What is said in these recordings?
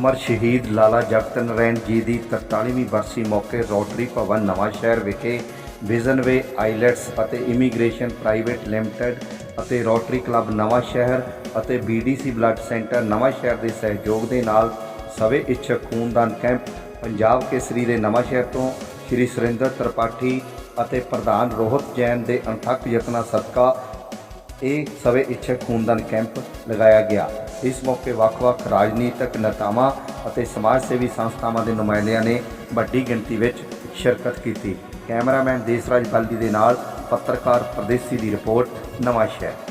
ਅਮਰ ਸ਼ਹੀਦ ਲਾਲਾ ਜਗਤ ਨਾਰਾਇਣ ਜੀ ਦੀ 43ਵੀਂ ਬਰਸੀ ਮੌਕੇ ਰੋਟਰੀ ਭਵਨ ਨਵਾਂ ਸ਼ਹਿਰ ਵਿਖੇ ਵਿਜ਼ਨਵੇ ਆਈਲੈਟਸ ਅਤੇ ਇਮੀਗ੍ਰੇਸ਼ਨ ਪ੍ਰਾਈਵੇਟ ਲਿਮਟਿਡ ਅਤੇ ਰੋਟਰੀ ਕਲੱਬ ਨਵਾਂ ਸ਼ਹਿਰ ਅਤੇ ਬੀਡੀਸੀ ਬਲੱਡ ਸੈਂਟਰ ਨਵਾਂ ਸ਼ਹਿਰ ਦੇ ਸਹਿਯੋਗ ਦੇ ਨਾਲ ਸਵੇ ਇੱਛਕ ਖੂਨਦਾਨ ਕੈਂਪ ਪੰਜਾਬ ਕੇਸਰੀ ਦੇ ਨਵਾਂ ਸ਼ਹਿਰ ਤੋਂ ਸ਼੍ਰੀ ਸੁਰਿੰਦਰ ਤ੍ਰਿਪਾਠੀ ਅਤੇ ਪ੍ਰਧਾਨ ਰੋਹਤ ਜੈਨ ਦੇ ਅਣਥੱਕ ਯਤਨਾਂ ਸਦਕਾ ਇਹ ਸਵੇ ਇੱਛਕ ਖੂਨਦਾਨ ਕੈਂਪ ਲਗਾਇਆ ਗਿਆ। ਇਸ ਮੌਕੇ ਵੱਖ-ਵੱਖ ਰਾਜਨੀਤਿਕ ਨੇਤਾਵਾਂ ਅਤੇ ਸਮਾਜ ਸੇਵੀ ਸੰਸਥਾਵਾਂ ਦੇ ਨੁਮਾਇੰਦਿਆਂ ਨੇ ਵੱਡੀ ਗਿਣਤੀ ਵਿੱਚ ਸ਼ਿਰਕਤ ਕੀਤੀ। ਕੈਮਰਾਮੈਨ ਦੇਸਰਾਜ ਬਲਦੀ ਦੇ ਨਾਲ ਪੱਤਰਕਾਰ ਪ੍ਰਦੇਸੀ ਦੀ ਰਿਪੋਰਟ ਨਵਾਂ ਸ਼ਹਿਰ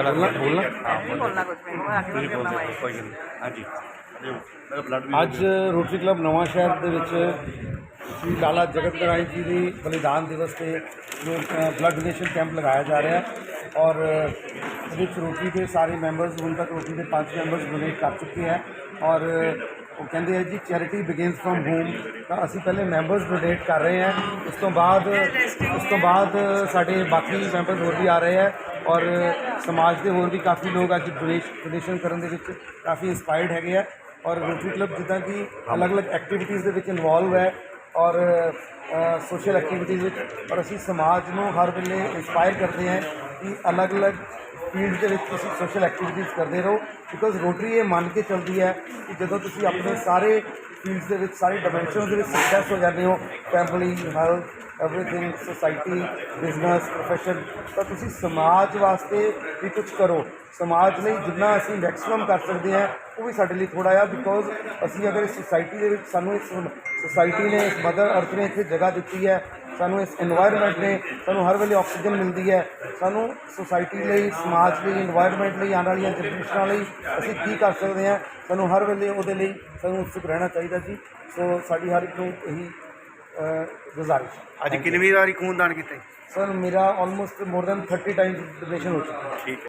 ਅਲੱਗ ਬੋਲਣਾ ਬੋਲਣਾ। ਕੁਝ ਨਹੀਂ। ਕੋਈ ਹਾਂਜੀ। ਅੱਜ ਰੋਟਰੀ ਕਲੱਬ ਨਵਾਂ ਸ਼ਹਿਰ ਦੇ ਵਿੱਚ ਸ਼੍ਰੀ ਲਾਲਾ ਜਗਤ ਨਾਰਾਇਣ ਜੀ ਦੀ ਬਲੀਦਾਨ ਦਿਵਸ ਤੇ ਬਲੱਡ ਡੋਨੇਸ਼ਨ ਕੈਂਪ ਲਗਾਇਆ ਜਾ ਰਿਹਾ ਹੈ ਔਰ ਇਹਦੇ ਵਿੱਚ ਰੋਟਰੀ ਦੇ ਸਾਰੇ ਮੈਂਬਰਸ ਹੁਣ ਤੱਕ ਰੋਟਰੀ ਦੇ ਪੰਜ ਮੈਂਬਰਸ ਡੋਨੇਟ ਕਰ ਚੁੱਕੇ ਹੈ ਔਰ ਉਹ ਕਹਿੰਦੇ ਆ ਜੀ ਚੈਰਿਟੀ ਬਿਗਿਨਸ ਫਰਮ ਹੋਮ ਤਾਂ ਅਸੀਂ ਪਹਿਲੇ ਮੈਂਬਰਸ ਡੋਨੇਟ ਕਰ ਰਹੇ ਹਾਂ। ਉਸ ਤੋਂ ਬਾਅਦ ਉਸ ਤੋਂ ਬਾਅਦ ਸਾਡੇ ਬਾਕੀ ਮੈਂਬਰਸ ਹੋਰ ਵੀ ਆ ਰਹੇ ਹੈ। ਔਰ ਸਮਾਜ ਦੇ ਹੋਰ ਵੀ ਕਾਫੀ ਲੋਕ ਅੱਜ ਡੋਨੇਸ਼ਨ ਕਰਨ ਦੇ ਵਿੱਚ ਕਾਫੀ ਇੰਸਪਾਇਰਡ ਹੈਗੇ ਆ। ਔਰ ਰੋਟਰੀ ਕਲੱਬ ਜਿੱਦਾਂ ਕਿ ਅਲੱਗ-ਅਲੱਗ ਐਕਟੀਵਿਟੀਜ਼ ਦੇ ਵਿੱਚ ਇਨਵੋਲਵ ਹੈ ਔਰ ਸੋਸ਼ਲ ਐਕਟੀਵਿਟੀਜ਼ ਵਿੱਚ। ਔਰ ਅਸੀਂ ਸਮਾਜ ਨੂੰ ਹਰ ਵੇਲੇ ਇੰਸਪਾਇਰ ਕਰਦੇ ਹਾਂ ਕਿ ਅਲੱਗ-ਅਲੱਗ ਫੀਲਡ ਦੇ ਵਿੱਚ ਤੁਸੀਂ ਸੋਸ਼ਲ ਐਕਟੀਵਿਟੀਜ਼ ਕਰਦੇ ਰਹੋ। ਬਿਕੋਜ਼ ਰੋਟਰੀ ਇਹ ਮੰਨ ਕੇ ਚੱਲਦੀ ਹੈ ਕਿ ਜਦੋਂ ਤੁਸੀਂ ਆਪਣੇ ਸਾਰੇ ਫੀਲਡਸ ਦੇ ਵਿੱਚ, ਸਾਰੇ ਡਾਈਮੈਂਸ਼ਨਸ ਦੇ ਵਿੱਚ ਸਕਸੈਸ ਹੋ ਜਾਂਦੇ ਹੋ family health everything society business profession ਤਾਂ ਤੁਸੀਂ ਸਮਾਜ ਵਾਸਤੇ ਵੀ ਕੁਝ ਕਰੋ। ਸਮਾਜ ਲਈ ਜਿੰਨਾ ਅਸੀਂ ਮੈਕਸਿਮਮ ਕਰ ਸਕਦੇ ਹਾਂ, ਉਹ ਵੀ ਸਾਡੇ ਲਈ ਥੋੜਾ ਆ ਬਿਕੋਜ਼ ਅਸੀਂ ਅਗਰ ਇਸ ਸੁਸਾਇਟੀ ਦੇ ਵਿੱਚ ਸਾਨੂੰ ਇਸ ਸੁਸਾਇਟੀ ਨੇ, ਇਸ ਮਦਰ ਅਰਥ ਨੇ ਇੱਥੇ ਜਗ੍ਹਾ ਦਿੱਤੀ ਹੈ, ਸਾਨੂੰ ਇਸ এনवायरमेंट ਨੇ, ਸਾਨੂੰ ਹਰ ਵੇਲੇ ਆਕਸੀਜਨ ਮਿਲਦੀ ਹੈ, ਸਾਨੂੰ ਸੁਸਾਇਟੀ ਲਈ, ਸਮਾਜ ਲਈ এনवायरमेंट ਲਈ ਆਉਣ ਵਾਲੀਆਂ ਜਨਰੇਸ਼ਨਾਂ ਲਈ ਅਸੀਂ ਕੀ ਕਰ ਸਕਦੇ ਹਾਂ, ਸਾਨੂੰ ਹਰ ਵੇਲੇ ਉਹਦੇ ਲਈ ਸਾਨੂੰ ਉਤਸੁਕ ਰਹਿਣਾ ਚਾਹੀਦਾ ਜੀ। ਸੋ ਸਾਡੀ ਹਰ ਇੱਕ ਨੂੰ ਇਹੀ गुजारिश ਅੱਜ ਕਿੰਨੀ ਵਾਰੀ ਖੂਨਦਾਨ ਕੀਤਾ ਜੀ? सर मेरा almost more than thirty times donation हो चुका है ਠੀਕ ਹੈ।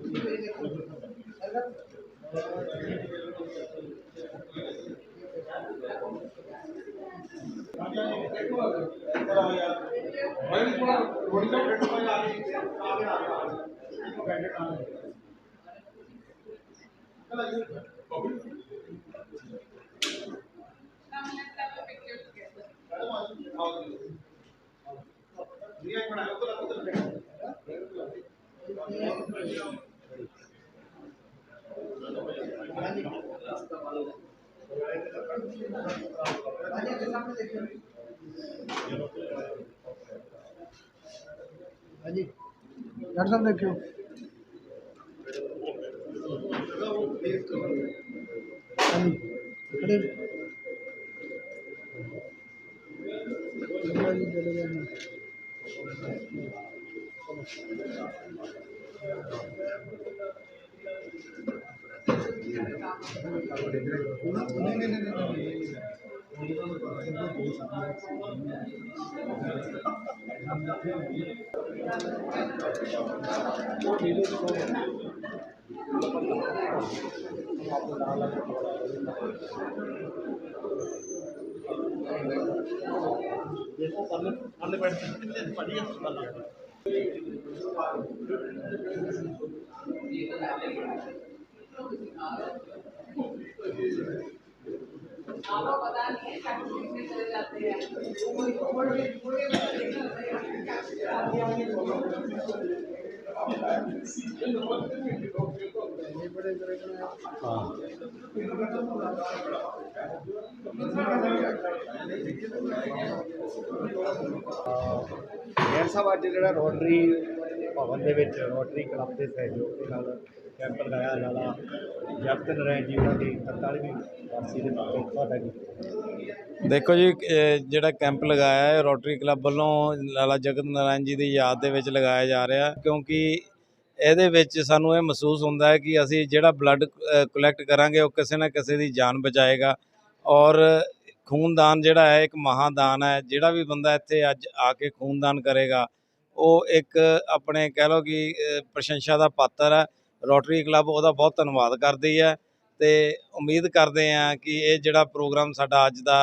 Gracias. ਡਾਕਟਰ ਸਾਹਿਬ ਦੇਖਿਓ ਹਾਂਜੀ ਖੜੇ ਜੀ, ਚਲੇ ਗਏ ਨੇ। ਦੇਖੋ ਪਰਲੇ ਪਰਲੇ ਬੈਠ ਕੇ ਕਿੰਨੇ ਪੜੀਆਂ ਸੁਣਾ ਲਿਆ ਇਹ ਤਾਂ ਲੈ ਲੈ ਗੈਰ ਸਾਹਿਬ ਅੱਜ ਜਿਹੜਾ ਰੋਟਰੀ ਭਵਨ ਦੇ ਵਿੱਚ ਰੋਟਰੀ ਕਲੱਬ ਦੇ ਸਹਿਯੋਗ ਦੇ ਨਾਲ ਕੈਂਪ ਲਗਾਇਆ ਲਾਲਾ ਜਗਤ ਨਰੈਣ ਜੀ ਉਹਨਾਂ ਦੀ 43ਵੀਂ ਵਾਰਸੀ ਦੇ ਮੌਕੇ ਤੁਹਾਡਾ ਕੀ ਦੇਖੋ ਜੀ ਜਿਹੜਾ ਕੈਂਪ ਲਗਾਇਆ ਹੈ, ਰੋਟਰੀ ਕਲੱਬ ਵੱਲੋਂ ਲਾਲਾ ਜਗਤ ਨਾਰਾਇਣ ਜੀ ਦੀ ਯਾਦ ਦੇ ਵਿੱਚ ਲਗਾਇਆ ਜਾ ਰਿਹਾ ਕਿਉਂਕਿ ਇਹਦੇ ਵਿੱਚ ਸਾਨੂੰ ਇਹ ਮਹਿਸੂਸ ਹੁੰਦਾ ਹੈ ਕਿ ਅਸੀਂ ਜਿਹੜਾ ਬਲੱਡ ਕਲੈਕਟ ਕਰਾਂਗੇ, ਉਹ ਕਿਸੇ ਨਾ ਕਿਸੇ ਦੀ ਜਾਨ ਬਚਾਏਗਾ। ਔਰ ਖੂਨਦਾਨ ਜਿਹੜਾ ਹੈ, ਇੱਕ ਮਹਾਦਾਨ ਹੈ, ਜਿਹੜਾ ਵੀ ਬੰਦਾ ਇੱਥੇ ਅੱਜ ਆ ਕੇ ਖੂਨਦਾਨ ਕਰੇਗਾ, ਉਹ ਇੱਕ ਆਪਣੇ ਕਹਿ ਲਓ ਕਿ ਪ੍ਰਸ਼ੰਸਾ ਦਾ ਪਾਤਰ ਹੈ। ਰੋਟਰੀ ਕਲੱਬ ਉਹਦਾ ਬਹੁਤ ਧੰਨਵਾਦ ਕਰਦੀ ਹੈ ਤੇ ਉਮੀਦ ਕਰਦੇ ਹਾਂ ਕਿ ਇਹ ਜਿਹੜਾ ਪ੍ਰੋਗਰਾਮ ਸਾਡਾ ਅੱਜ ਦਾ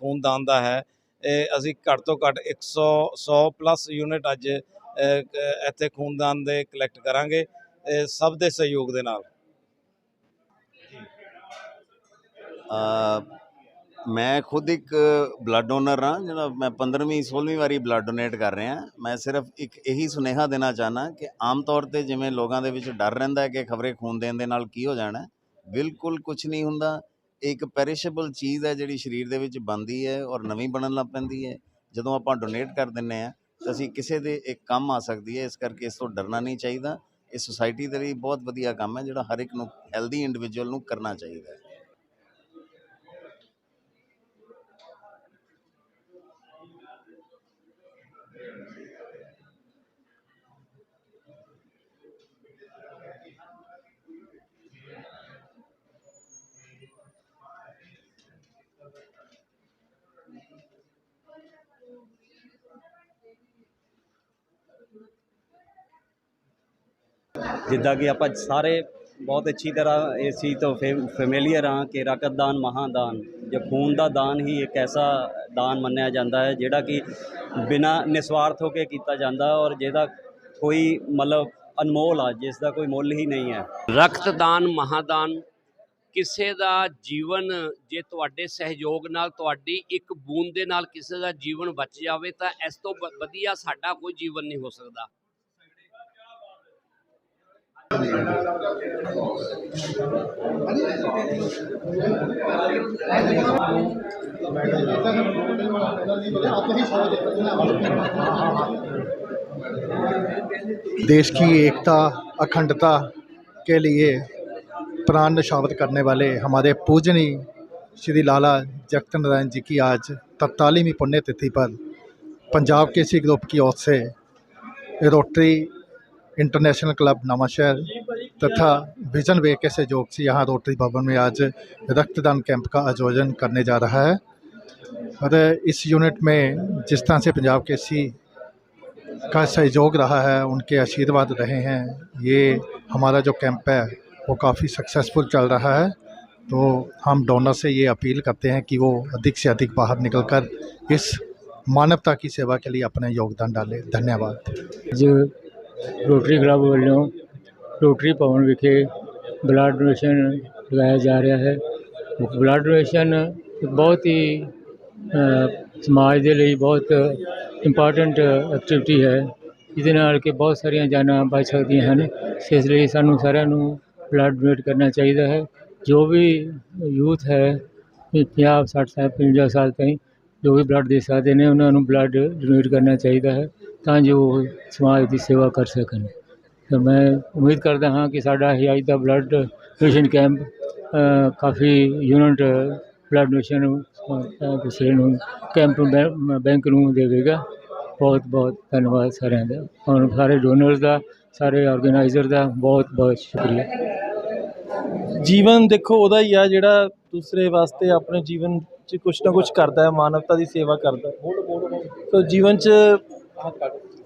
ਖੂਨਦਾਨ ਦਾ ਹੈ ਇਹ ਅਸੀਂ ਘੱਟ ਤੋਂ ਘੱਟ 100 100 ਪਲੱਸ ਯੂਨਿਟ ਅੱਜ ਇੱਥੇ ਖੂਨਦਾਨ ਦੇ ਕਲੈਕਟ ਕਰਾਂਗੇ ਇਹ ਸਭ ਦੇ ਸਹਿਯੋਗ ਦੇ ਨਾਲ। ਅ, ਮੈਂ ਖੁਦ ਇੱਕ ਬਲੱਡ ਡੋਨਰ ਹਾਂ, ਜਿਹੜਾ ਮੈਂ 15ਵੀਂ 16ਵੀਂ ਵਾਰੀ ਬਲੱਡ ਡੋਨੇਟ ਕਰ ਰਿਹਾ। ਮੈਂ ਸਿਰਫ ਇੱਕ ਇਹੀ ਸੁਨੇਹਾ ਦੇਣਾ ਚਾਹਨਾ ਕਿ ਆਮ ਤੌਰ ਤੇ ਜਿਵੇਂ ਲੋਕਾਂ ਦੇ ਵਿੱਚ ਡਰ ਰਹਿੰਦਾ ਹੈ ਕਿ ਖਬਰੇ ਖੂਨ ਦੇਣ ਦੇ ਨਾਲ ਕੀ ਹੋ ਜਾਣਾ, ਬਿਲਕੁਲ ਕੁਝ ਨਹੀਂ ਹੁੰਦਾ। ਇਹ ਇੱਕ ਪੈਰਿਸ਼ੇਬਲ ਚੀਜ਼ ਹੈ ਜਿਹੜੀ ਸਰੀਰ ਦੇ ਵਿੱਚ ਬਣਦੀ ਹੈ ਔਰ ਨਵੀਂ ਬਣਨ ਲੱਗ ਪੈਂਦੀ ਹੈ। ਜਦੋਂ ਆਪਾਂ ਡੋਨੇਟ ਕਰ ਦਿੰਨੇ ਆ ਤਾਂ ਅਸੀਂ ਕਿਸੇ ਦੇ ਇੱਕ ਕੰਮ ਆ ਸਕਦੀ ਹੈ, ਇਸ ਕਰਕੇ ਇਸ ਤੋਂ ਡਰਨਾ ਨਹੀਂ ਚਾਹੀਦਾ। ਇਹ ਸੁਸਾਇਟੀ ਦੇ ਲਈ ਬਹੁਤ ਵਧੀਆ ਕੰਮ ਹੈ, ਜਿਹੜਾ ਹਰ ਇੱਕ ਨੂੰ ਹੈਲਦੀ ਇੰਡੀਵਿਜੂਅਲ ਨੂੰ ਕਰਨਾ ਚਾਹੀਦਾ ਹੈ। ਜਿੱਦਾਂ ਕਿ ਆਪਾਂ ਸਾਰੇ ਬਹੁਤ ਅੱਛੀ ਤਰ੍ਹਾਂ ਇਸ ਚੀਜ਼ ਤੋਂ ਫੈਮਿਲੀਅਰ ਹਾਂ ਕਿ ਰਕਤਦਾਨ ਮਹਾਦਾਨ ਜੋ ਖੂਨ ਦਾ ਦਾਨ ਹੀ ਇੱਕ ਐਸਾ ਦਾਨ ਮੰਨਿਆ ਜਾਂਦਾ ਹੈ, ਜਿਹੜਾ ਕਿ ਬਿਨਾਂ ਨਿਸਵਾਰਥ ਹੋ ਕੇ ਕੀਤਾ ਜਾਂਦਾ ਔਰ ਜਿਹਦਾ ਕੋਈ ਮਤਲਬ ਅਨਮੋਲ ਆ, ਜਿਸ ਦਾ ਕੋਈ ਮੁੱਲ ਹੀ ਨਹੀਂ ਹੈ। ਰਕਤਦਾਨ ਮਹਾਦਾਨ ਕਿਸੇ ਦਾ ਜੀਵਨ ਜੇ ਤੁਹਾਡੇ ਸਹਿਯੋਗ ਨਾਲ, ਤੁਹਾਡੀ ਇੱਕ ਬੂੰਦ ਦੇ ਨਾਲ ਕਿਸੇ ਦਾ ਜੀਵਨ ਬਚ ਜਾਵੇ ਤਾਂ ਇਸ ਤੋਂ ਵ- ਵਧੀਆ ਸਾਡਾ ਕੋਈ ਜੀਵਨ ਨਹੀਂ ਹੋ ਸਕਦਾ। देश की एकता, अखंडता के लिए प्राण न्यौछावर करने वाले हमारे पूजनी श्री लाला जगत नारायण जी की आज तत्तालीसवीं पुण्यतिथि पर पंजाब केसी ग्रुप की ओर से रोटरी इंटरनेशनल क्लब नवांशहर तथा विजन वे के सहयोग से यहाँ रोटरी भवन में आज रक्तदान कैंप का आयोजन करने जा रहा है। और इस यूनिट में जिस तरह से पंजाब के सी का सहयोग रहा है, उनके आशीर्वाद रहे हैं, ये हमारा जो कैंप है, वो काफ़ी सक्सेसफुल चल रहा है। तो हम डोनर से ये अपील करते हैं कि वो अधिक से अधिक बाहर निकलकर इस मानवता की सेवा के लिए अपना योगदान डालें। धन्यवाद। ਅੱਜ ਰੋਟਰੀ ਕਲੱਬ ਵੱਲੋਂ ਰੋਟਰੀ ਭਵਨ ਵਿਖੇ ਬਲੱਡ ਡੋਨੇਸ਼ਨ ਲਗਾਇਆ ਜਾ ਰਿਹਾ ਹੈ। ਬਲੱਡ ਡੋਨੇਸ਼ਨ ਬਹੁਤ ਹੀ ਸਮਾਜ ਦੇ ਲਈ ਬਹੁਤ ਇੰਪੋਰਟੈਂਟ ਐਕਟੀਵਿਟੀ ਹੈ। ਜਿਹਦੇ ਨਾਲ ਕਿ ਬਹੁਤ ਸਾਰੀਆਂ ਜਾਨਾਂ ਬਚ ਸਕਦੀਆਂ ਹਨ। ਇਸ ਲਈ ਸਾਨੂੰ ਸਾਰਿਆਂ ਨੂੰ ਬਲੱਡ ਡੋਨੇਟ ਕਰਨਾ ਚਾਹੀਦਾ ਹੈ। ਜੋ ਵੀ ਯੂਥ ਹੈ, ਪੰਜਾਹ, ਸੱਠ ਸਾਲ ਪੰਜਾਹ ਸਾਲ ਤਾਈਂ ਜੋ ਵੀ ਬਲੱਡ ਦੇ ਸਕਦੇ ਨੇ, ਉਹਨਾਂ ਨੂੰ ਬਲੱਡ ਡੋਨੇਟ ਕਰਨਾ ਚਾਹੀਦਾ ਹੈ। ਤਾਂ ਜੋ ਉਹ ਸਮਾਜ ਦੀ ਸੇਵਾ ਕਰ ਸਕਣ। ਤਾਂ ਮੈਂ ਉਮੀਦ ਕਰਦਾ ਹਾਂ ਕਿ ਸਾਡਾ ਇਹ ਅੱਜ ਦਾ ਬਲੱਡ ਡੋਨੇਸ਼ਨ ਕੈਂਪ ਕਾਫੀ ਯੂਨਿਟ ਬਲੱਡ ਡੋਨੇਸ਼ਨ ਕਿਸੇ ਨੂੰ ਕੈਂਪ ਨੂੰ ਬੈ- ਬੈਂਕ ਨੂੰ ਦੇਵੇਗਾ। ਬਹੁਤ ਬਹੁਤ ਧੰਨਵਾਦ ਸਾਰਿਆਂ ਦਾ। ਔਰ ਸਾਰੇ ਡੋਨਰਸ ਦਾ, ਸਾਰੇ ਆਰਗੇਨਾਈਜ਼ਰ ਦਾ ਬਹੁਤ ਬਹੁਤ ਸ਼ੁਕਰੀਆ। ਜੀਵਨ ਦੇਖੋ, ਉਹਦਾ ਹੀ ਆ ਜਿਹੜਾ ਦੂਸਰੇ ਵਾਸਤੇ ਆਪਣੇ ਜੀਵਨ 'ਚ ਕੁਛ ਨਾ ਕੁਛ ਕਰਦਾ ਹੈ, ਮਾਨਵਤਾ ਦੀ ਸੇਵਾ ਕਰਦਾ ਹੈ। ਸੋ ਜੀਵਨ 'ਚ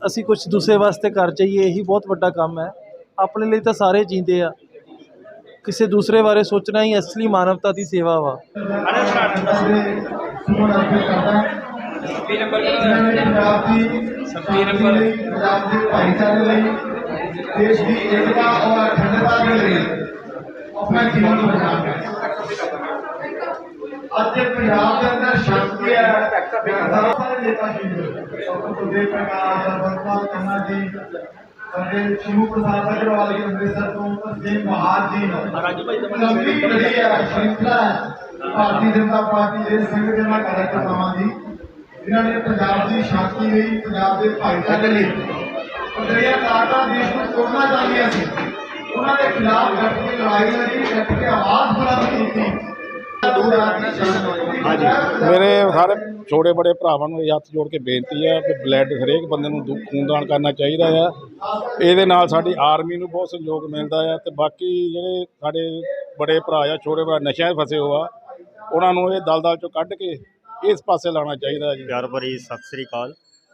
ਅਸੀਂ ਕੁਝ ਦੂਸਰੇ ਵਾਸਤੇ ਕਰ ਜਾਈਏ ਇਹੀ ਬਹੁਤ ਵੱਡਾ ਕੰਮ ਹੈ। ਆਪਣੇ ਲਈ ਤਾਂ ਸਾਰੇ ਜੀਂਦੇ ਆ। ਕਿਸੇ ਦੂਸਰੇ ਬਾਰੇ ਸੋਚਣਾ ਹੀ ਅਸਲੀ ਮਾਨਵਤਾ ਦੀ ਸੇਵਾ ਵਾ। ਪੰਜਾਬ ਦੇ ਭਾਈਚਾਰੇ ਲਈ ਦੇਸ਼ ਦੀ ਏਕਤਾ ਔਰ ਅਖੰਡਤਾ ਦੇ ਲਈ ਆਪਣਾ ਜੀਵਨ ਬਲੀਦਾਨ ਕਰ ਅੱਜ ਪੰਜਾਬ ਪ੍ਰਕਾਸ਼ ਸਰਬੰਸਪਾਲ ਕੰਨਾ ਜੀ ਸਾਡੇ ਸ਼ਿਵੂ ਪ੍ਰਸਾਦ ਅਗਰਵਾਲ ਜੀ ਅੰਮ੍ਰਿਤਸਰ ਤੋਂ ਤਰਸੇਮ ਬਹਾਰ ਜੀ ਲੰਬੀ ਲੜੀ ਹੈ ਸ਼੍ਰਿੰਖਲਾ ਭਾਰਤੀ ਜਨਤਾ ਪਾਰਟੀ ਦੇ ਸੰਗਠਨਾਂ ਕਾਰਜਕਰਤਾਵਾਂ ਦੀ ਜਿਨ੍ਹਾਂ ਨੇ ਪੰਜਾਬ ਦੀ ਸ਼ਾਂਤੀ ਲਈ ਪੰਜਾਬ ਦੇ ਭਾਈਚਾਰੇ ਲਈ ਜਿਹੜੀਆਂ ਤਾਕਤਾਂ ਦੇਸ਼ ਨੂੰ ਤੋੜਨਾ ਚਾਹੁੰਦੀਆਂ ਸੀ ਉਹਨਾਂ ਦੇ ਖਿਲਾਫ ਡਟ ਕੇ ਲੜਾਈ ਲੜੀ ਡਟ ਕੇ ਆਵਾਜ਼ ਬੁਲੰਦ ਕੀਤੀ ਹਾਂਜੀ। ਮੇਰੇ ਸਾਰੇ ਛੋਟੇ ਬੜੇ ਭਰਾਵਾਂ ਨੂੰ ਇਹ ਹੱਥ ਜੋੜ ਕੇ ਬੇਨਤੀ ਹੈ ਕਿ ਬਲੱਡ ਹਰੇਕ ਬੰਦੇ ਨੂੰ ਦੁੱਖ ਖੂਨਦਾਨ ਕਰਨਾ ਚਾਹੀਦਾ ਆ। ਇਹਦੇ ਨਾਲ ਸਾਡੀ ਆਰਮੀ ਨੂੰ ਬਹੁਤ ਸਹਿਯੋਗ ਮਿਲਦਾ ਆ ਤੇ ਬਾਕੀ ਜਿਹੜੇ ਸਾਡੇ ਬੜੇ ਭਰਾ ਆ ਛੋਟੇ ਭਰਾ ਨਸ਼ਿਆਂ 'ਚ ਫਸੇ ਹੋ ਉਹਨਾਂ ਨੂੰ ਇਹ ਦਲਦਲ ਚੋਂ ਕੱਢ ਕੇ ਇਸ ਪਾਸੇ ਲਾਉਣਾ ਚਾਹੀਦਾ ਜੀ। ਪਿਆਰ ਭਰੀ ਸਤਿ ਸ੍ਰੀ ਅਕਾਲ।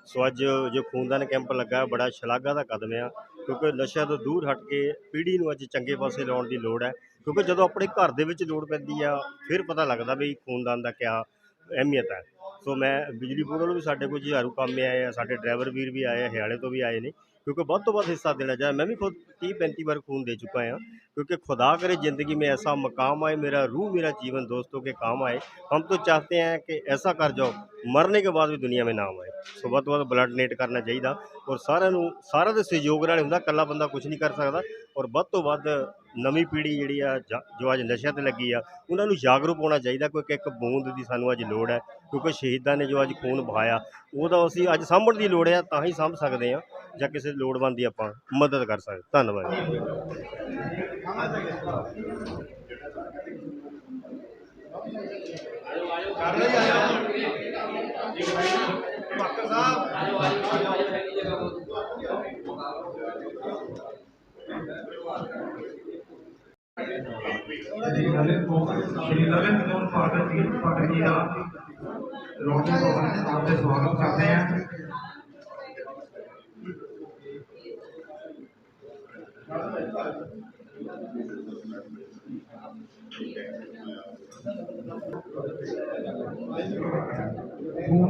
ਸੋ ਅੱਜ ਜੋ ਖੂਨਦਾਨ ਕੈਂਪ ਲੱਗਾ, ਬੜਾ ਸ਼ਲਾਘਾ ਦਾ ਕਦਮ ਆ, ਕਿਉਂਕਿ ਨਸ਼ਿਆਂ ਤੋਂ ਦੂਰ ਹਟ ਕੇ ਪੀੜ੍ਹੀ ਨੂੰ ਅੱਜ ਚੰਗੇ ਪਾਸੇ ਲਾਉਣ ਦੀ ਲੋੜ ਹੈ। ਕਿਉਂਕਿ ਜਦੋਂ ਆਪਣੇ ਘਰ ਦੇ ਵਿੱਚ ਲੋੜ ਪੈਂਦੀ ਆ ਫਿਰ ਪਤਾ ਲੱਗਦਾ ਵੀ ਖੂਨਦਾਨ ਦਾ ਕਿਆ ਅਹਿਮੀਅਤ ਹੈ ਸੋ ਮੈਂ ਬਿਜਲੀ ਬੋਰਡ ਵੱਲੋਂ ਵੀ ਸਾਡੇ ਕੋਲ ਜੁਝਾਰੂ ਕੰਮ ਆਏ ਆ ਸਾਡੇ ਡਰਾਈਵਰ ਵੀਰ ਵੀ ਆਏ ਆ ਹਰਿਆਣੇ ਤੋਂ ਵੀ ਆਏ ਨੇ ਕਿਉਂਕਿ ਵੱਧ ਤੋਂ ਵੱਧ ਹਿੱਸਾ ਦੇਣਾ ਚਾਹੀਦਾ ਮੈਂ ਵੀ ਖੁਦ 30 35 ਵਾਰ ਖੂਨ ਦੇ ਚੁੱਕਾ ਹਾਂ क्योंकि खुदा करे ज़िंदगी में ऐसा मकाम आए मेरा रूह मेरा जीवन दोस्तों के काम आए हम तो चाहते हैं कि ऐसा कर जाओ मरने के बाद भी दुनिया में नाम आए ਸੋ ਵੱਧ ਤੋਂ ਵੱਧ ਬਲੱਡ ਡੋਨੇਟ ਕਰਨਾ ਚਾਹੀਦਾ ਔਰ ਸਾਰਿਆਂ ਨੂੰ, ਸਾਰਿਆਂ ਦੇ ਸਹਿਯੋਗ ਨਾਲ ਹੁੰਦਾ, ਇਕੱਲਾ ਬੰਦਾ ਕੁਝ ਨਹੀਂ ਕਰ ਸਕਦਾ ਔਰ ਵੱਧ ਤੋਂ ਵੱਧ ਨਵੀਂ ਪੀੜ੍ਹੀ ਜਿਹੜੀ ਆ, ਜਾਂ- ਜੋ ਅੱਜ ਨਸ਼ਿਆਂ ਤੇ ਲੱਗੀ ਆ, ਉਹਨਾਂ ਨੂੰ ਜਾਗਰੂਕ ਹੋਣਾ ਚਾਹੀਦਾ ਕਿਉਂਕਿ ਇੱਕ ਬੂੰਦ ਦੀ ਸਾਨੂੰ ਅੱਜ ਲੋੜ ਹੈ ਕਿਉਂਕਿ ਸ਼ਹੀਦਾਂ ਨੇ ਜੋ ਅੱਜ ਖੂਨ ਬਹਾਇਆ ਉਹਦਾ ਅਸੀਂ ਅੱਜ ਸਾਂਭਣ ਦੀ ਲੋੜ ਹੈ ਤਾਂ ਹੀ ਸਾਂਭ ਸਕਦੇ ਹਾਂ ਜਾਂ ਕਿਸੇ ਲੋੜਵੰਦ ਦੀ ਆਪਾਂ ਮਦਦ ਕਰ ਸਕਦੇ ਧੰਨਵਾਦ ਜੀ। ਸ਼੍ਰੀ ਲਗਨ ਕੌਰ ਫਾਦਰ ਜੀ ਫਾਦਰ ਜੀ ਦਾ ਰੋਟੀ ਭਵਨ ਸਾਹਿਬ ਦੇ ਸਵਾਗਤ ਕਰਦੇ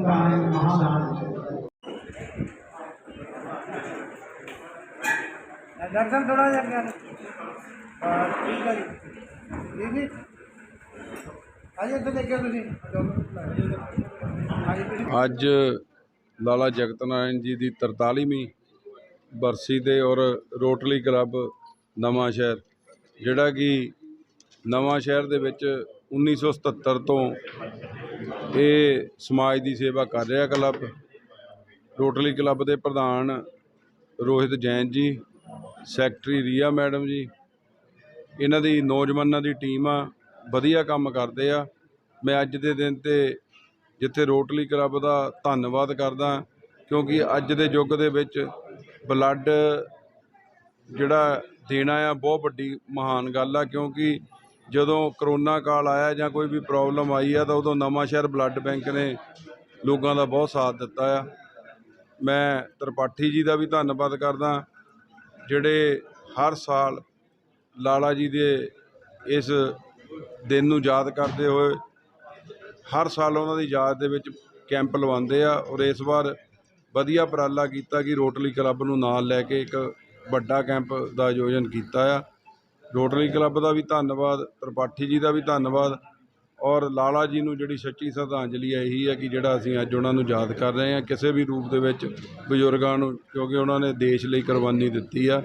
ਹਾਂ ਖੂਨਦਾਨ ਮਹਾਦਾਨ ਦਰਸ਼ਨ ਥੋੜਾ ਜਿਹਾ ਗਿਆ ਠੀਕ ਹੈ ਜੀ। ਜੀ? ਜੀ ਇੱਥੇ ਦੇਖਿਓ ਤੁਸੀਂ। ਅੱਜ ਲਾਲਾ ਜਗਤ ਨਾਰਾਇਣ ਜੀ ਦੀ 43ਵੀਂ ਬਰਸੀ ਦੇ ਔਰ ਰੋਟਰੀ ਕਲੱਬ ਨਵਾਂ ਸ਼ਹਿਰ, ਜਿਹੜਾ ਕਿ ਨਵਾਂ ਸ਼ਹਿਰ ਦੇ ਵਿੱਚ 1977 ਤੋਂ ਇਹ ਸਮਾਜ ਦੀ ਸੇਵਾ ਕਰ ਰਿਹਾ ਕਲੱਬ ਰੋਟਰੀ ਕਲੱਬ ਦੇ ਪ੍ਰਧਾਨ ਰੋਹਿਤ ਜੈਨ ਜੀ ਸੈਕਟਰੀ ਰੀਆ ਮੈਡਮ ਜੀ, ਇਹਨਾਂ ਦੀ ਨੌਜਵਾਨਾਂ ਦੀ ਟੀਮ ਆ, ਵਧੀਆ ਕੰਮ ਕਰਦੇ ਆ। ਮੈਂ ਅੱਜ ਦੇ ਦਿਨ ਤੇ ਜਿੱਥੇ ਰੋਟਰੀ ਕਲੱਬ ਦਾ ਧੰਨਵਾਦ ਕਰਦਾ, ਕਿਉਂਕਿ ਅੱਜ ਦੇ ਯੁੱਗ ਦੇ ਵਿੱਚ ਬਲੱਡ ਜਿਹੜਾ ਦੇਣਾ ਆ ਬਹੁਤ ਵੱਡੀ ਮਹਾਨ ਗੱਲ ਆ, ਕਿਉਂਕਿ ਜਦੋਂ ਕਰੋਨਾ ਕਾਲ ਆਇਆ ਜਾਂ ਕੋਈ ਵੀ ਪ੍ਰੋਬਲਮ ਆਈ ਆ ਤਾਂ ਉਦੋਂ ਨਵਾਂ ਸ਼ਹਿਰ ਬਲੱਡ ਬੈਂਕ ਨੇ ਲੋਕਾਂ ਦਾ ਬਹੁਤ ਸਾਥ ਦਿੱਤਾ ਆ। ਮੈਂ ਤ੍ਰਿਪਾਠੀ ਜੀ ਦਾ ਵੀ ਧੰਨਵਾਦ ਕਰਦਾ, ਜਿਹੜੇ ਹਰ ਸਾਲ ਲਾਲਾ ਜੀ ਦੇ ਇਸ ਦਿਨ ਨੂੰ ਯਾਦ ਕਰਦੇ ਹੋਏ ਹਰ ਸਾਲ ਉਹਨਾਂ ਦੀ ਯਾਦ ਦੇ ਵਿੱਚ ਕੈਂਪ ਲਵਾਉਂਦੇ ਆ ਔਰ ਇਸ ਵਾਰ ਵਧੀਆ ਉਪਰਾਲਾ ਕੀਤਾ ਕਿ ਰੋਟਰੀ ਕਲੱਬ ਨੂੰ ਨਾਲ ਲੈ ਕੇ ਇੱਕ ਵੱਡਾ ਕੈਂਪ ਦਾ ਆਯੋਜਨ ਕੀਤਾ ਆ। ਰੋਟਰੀ ਕਲੱਬ ਦਾ ਵੀ ਧੰਨਵਾਦ ਤ੍ਰਿਪਾਠੀ ਜੀ ਦਾ ਵੀ ਧੰਨਵਾਦ ਔਰ ਲਾਲਾ ਜੀ ਨੂੰ ਜਿਹੜੀ ਸੱਚੀ ਸ਼ਰਧਾਂਜਲੀ ਹੈ ਇਹੀ ਹੈ ਕਿ ਜਿਹੜਾ ਅਸੀਂ ਅੱਜ ਉਹਨਾਂ ਨੂੰ ਯਾਦ ਕਰ ਰਹੇ ਹਾਂ ਕਿਸੇ ਵੀ ਰੂਪ ਦੇ ਵਿੱਚ ਬਜ਼ੁਰਗਾਂ ਨੂੰ ਕਿਉਂਕਿ ਉਹਨਾਂ ਨੇ ਦੇਸ਼ ਲਈ ਕੁਰਬਾਨੀ ਦਿੱਤੀ ਆ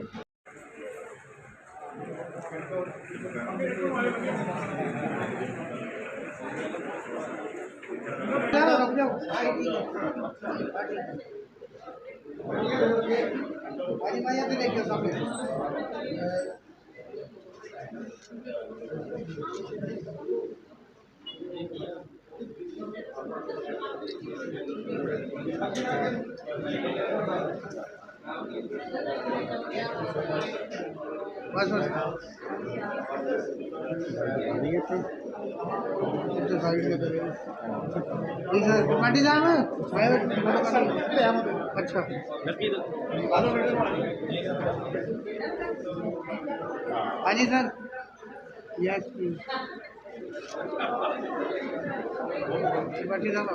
ਬਸ ਬਸ। ਇੱਥੇ ਸਾਈਡ ਤੇ ਇਹ ਸਰ ਕਮਾਂਡੀ ਸਾਹਿਬ ਸਾਹਿਬ ਅੱਛਾ। ਹਾਂਜੀ, ਸਰ। ਯੈਸ ਪਲੀਜ਼ ਕਮਾਂਡੀ ਸਾਹਿਬ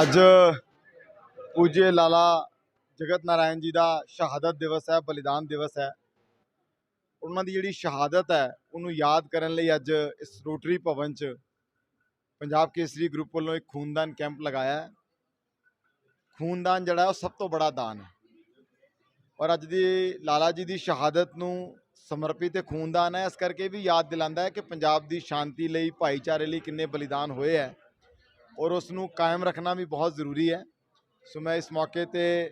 ਅੱਜ ਪੂਜੇ ਲਾਲਾ ਜਗਤ ਨਾਰਾਇਣ ਜੀ ਦਾ ਸ਼ਹਾਦਤ ਦਿਵਸ ਹੈ, ਬਲੀਦਾਨ ਦਿਵਸ ਹੈ। ਉਹਨਾਂ ਦੀ ਜਿਹੜੀ ਸ਼ਹਾਦਤ ਹੈ, ਉਹਨੂੰ ਯਾਦ ਕਰਨ ਲਈ ਅੱਜ ਇਸ ਰੋਟਰੀ ਭਵਨ 'ਚ ਪੰਜਾਬ ਕੇਸਰੀ ਗਰੁੱਪ ਵੱਲੋਂ ਇੱਕ ਖੂਨਦਾਨ ਕੈਂਪ ਲਗਾਇਆ ਹੈ। ਖੂਨਦਾਨ ਜਿਹੜਾ ਉਹ ਸਭ ਤੋਂ ਬੜਾ ਦਾਨ ਹੈ। ਔਰ ਅੱਜ ਦੀ ਲਾਲਾ ਜੀ ਦੀ ਸ਼ਹਾਦਤ ਨੂੰ ਸਮਰਪਿਤ ਇਹ ਖੂਨਦਾਨ ਹੈ। ਇਸ ਕਰਕੇ ਵੀ ਯਾਦ ਦਿਲਾਉਂਦਾ ਹੈ ਕਿ ਪੰਜਾਬ ਦੀ ਸ਼ਾਂਤੀ ਲਈ, ਭਾਈਚਾਰੇ ਲਈ ਕਿੰਨੇ ਬਲੀਦਾਨ ਹੋਏ ਹੈ ਔਰ ਉਸ ਨੂੰ ਕਾਇਮ ਰੱਖਣਾ ਵੀ ਬਹੁਤ ਜ਼ਰੂਰੀ ਹੈ। ਸੋ ਮੈਂ ਇਸ ਮੌਕੇ ਤੇ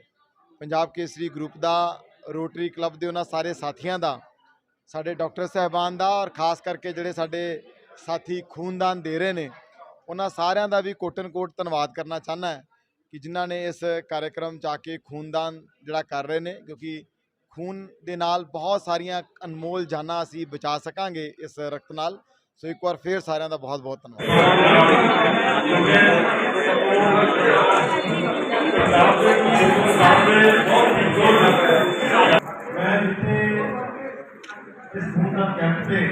ਪੰਜਾਬ ਕੇਸਰੀ ਗਰੁੱਪ ਦਾ, ਰੋਟਰੀ ਕਲੱਬ ਦੇ ਉਹਨਾਂ ਸਾਰੇ ਸਾਥੀਆਂ ਦਾ, ਸਾਡੇ ਡਾਕਟਰ ਸਾਹਿਬਾਨ ਦਾ ਔਰ ਖਾਸ ਕਰਕੇ ਜਿਹੜੇ ਸਾਡੇ ਸਾਥੀ ਖੂਨਦਾਨ ਦੇ ਰਹੇ ਨੇ, ਉਹਨਾਂ ਸਾਰਿਆਂ ਦਾ ਵੀ ਕੋਟਨ ਕੋਟ ਧੰਨਵਾਦ ਕਰਨਾ ਚਾਹੁੰਦਾ ਕਿ ਜਿਨ੍ਹਾਂ ਨੇ ਇਸ ਕਾਰਜਕ੍ਰਮ 'ਚ ਆ ਕੇ ਖੂਨਦਾਨ ਜਿਹੜਾ ਕਰ ਰਹੇ ਨੇ, ਕਿਉਂਕਿ ਖੂਨ ਦੇ ਨਾਲ ਬਹੁਤ ਸਾਰੀਆਂ ਅਨਮੋਲ ਜਾਨਾਂ ਅਸੀਂ ਬਚਾ ਸਕਾਂਗੇ ਇਸ ਰਕਤ ਨਾਲ। ਸੋ ਇੱਕ ਵਾਰ ਫੇਰ ਸਾਰਿਆਂ ਦਾ ਬਹੁਤ ਬਹੁਤ ਧੰਨਵਾਦ। ਮੈਂ ਇੱਥੇ ਇਸ ਖੂਨਦਾਨ ਕੈਂਪ ਤੇ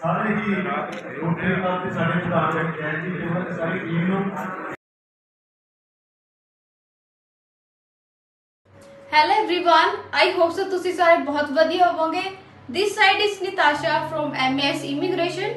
ਸਾਰੇ ਹੀ ਰੋਟਰੀ ਕਲੱਬ ਦੇ ਸਾਡੇ ਪ੍ਰਧਾਨ ਜੈਨ ਜੀ ਤੇ ਸਾਰੀ ਟੀਮ ਨੂੰ Hello everyone, I hope so ਤੁਸੀਂ ਸਾਰੇ ਬਹੁਤ ਵਧੀਆ ਹੋਵੋਗੇ। This side is Nitasha from MES Immigration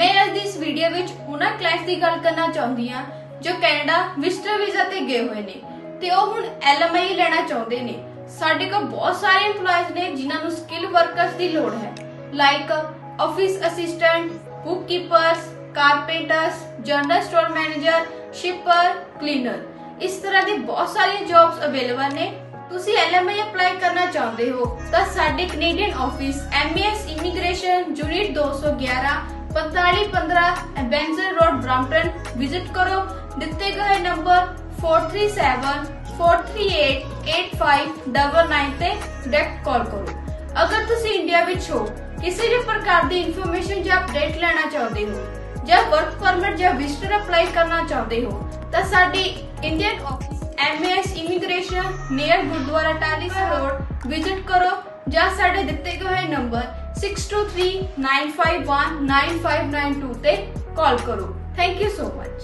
ਮੈਂ ਅੱਜ ਦੀ ਵੀਡੀਓ ਵਿੱਚ ਉਹਨਾਂ ਕਲਾਇੰਟਸ ਦੀ ਗੱਲ ਕਰਨਾ ਚਾਹੁੰਦੀ ਹਾਂ ਜੋ ਕੈਨੇਡਾ ਵਿਜ਼ਟਰ ਵੀਜ਼ਾ ਤੇ ਗਏ ਹੋਏ ਨੇ ਤੇ ਉਹ ਹੁਣ LMI ਲੈਣਾ ਚਾਹੁੰਦੇ ਨੇ। ਸਾਡੇ ਕੋਲ ਬਹੁਤ ਸਾਰੇ EMPLOYEES ਨੇ ਜਿਨ੍ਹਾਂ ਨੂੰ ਸਕਿੱਲ ਵਰਕਰਸ ਦੀ ਲੋੜ ਹੈ। Like office assistant bookkeepers carpenters general store manager shipper cleaner ਇਸ ਤਰ੍ਹਾਂ ਦੀ ਬਹੁਤ ਸਾਰੀਆਂ ਜੌਬਸ ਅਵੇਲੇਬਲ ਨੇ। ਤੁਸੀਂ ਐਲਐਮਆਈ ਅਪਲਾਈ ਕਰਨਾ ਚਾਹੁੰਦੇ ਹੋ, ਤਾਂ ਸਾਡੇ Canadian office MS immigration unit 211 4515 Ebenezer road Brampton visit ਕਰੋ। ਦਿੱਤੇ ਗਏ ਨੰਬਰ 437 438 8599 ਤੇ ਡਾਇਰੈਕਟ ਕਾਲ ਕਰੋ। ਅਗਰ ਤੁਸੀਂ ਇੰਡੀਆ ਵਿੱਚ ਹੋ, ਕਿਸੇ ਵੀ ਪ੍ਰਕਾਰ ਦੀ ਇਨਫੋਰਮੇਸ਼ਨ ਜਾਂ ਅਪਡੇਟ ਲੈਣਾ ਚਾਹੁੰਦੇ ਹੋ, ਜਾਂ ਵਰਕ ਪਰਮਿਟ ਜਾਂ ਵਿਜ਼ਟਰ ਅਪਲਾਈ ਕਰਨਾ ਚਾਹੁੰਦੇ ਹੋ, ਤਾਂ ਸਾਡੀ Indian office MS immigration near Gurdwara Talisa road visit ਕਰੋ ਜਾਂ ਸਾਡੇ ਦਿੱਤੇ ਗਏ ਹੋਏ ਨੰਬਰ 6239519592 ਤੇ ਕਾਲ ਕਰੋ ਥੈਂਕ ਯੂ ਸੋ ਮਚ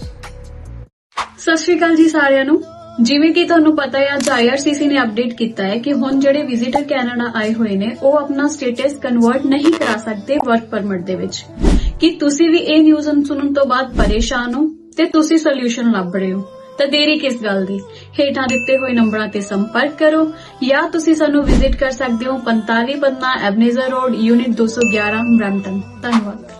ਸਤਿ ਸ਼੍ਰੀ ਅਕਾਲ ਜੀ ਸਾਰਿਆਂ ਨੂੰ ਜਿਵੇਂ ਕਿ ਤੁਹਾਨੂੰ ਪਤਾ ਹੈ ਅੱਜ IRCC ਨੇ ਅਪਡੇਟ ਕੀਤਾ ਹੈ ਕਿ ਹੁਣ ਜਿਹੜੇ ਵਿਜ਼ਿਟਰ ਕੈਨੇਡਾ ਆਏ ਹੋਏ ਨੇ ਉਹ ਆਪਣਾ ਸਟੇਟਸ ਕਨਵਰਟ ਨਹੀਂ ਕਰਾ ਸਕਦੇ ਵਰਕ ਪਰਮਿਟ ਦੇ ਵਿੱਚ ਕਿ ਤੁਸੀਂ ਵੀ ਇਹ ਨਿਊਜ਼ ਸੁਣਨ ਤੋਂ ਬਾਅਦ ਪਰੇਸ਼ਾਨ ਹੋ ਤੇ ਤੁਸੀਂ ਸੋਲੂਸ਼ਨ ਲੱਭ ਰਹੇ ਹੋ ਤਾਂ ਦੇਰੀ ਕਿਸ ਗੱਲ ਦੀ? ਹੇਠਾਂ ਦਿੱਤੇ ਹੋਏ ਨੰਬਰਾਂ ਤੇ ਸੰਪਰਕ ਕਰੋ। ਜਾਂ ਤੁਸੀਂ ਸਾਨੂੰ ਵਿਜ਼ਿਟ ਕਰ ਸਕਦੇ ਹੋ 45 ਬੰਨਾ ਐਬਨੇਜ਼ਰ ਰੋਡ ਯੂਨਿਟ 211 ਬ੍ਰੈਂਟਨ ਧੰਨਵਾਦ।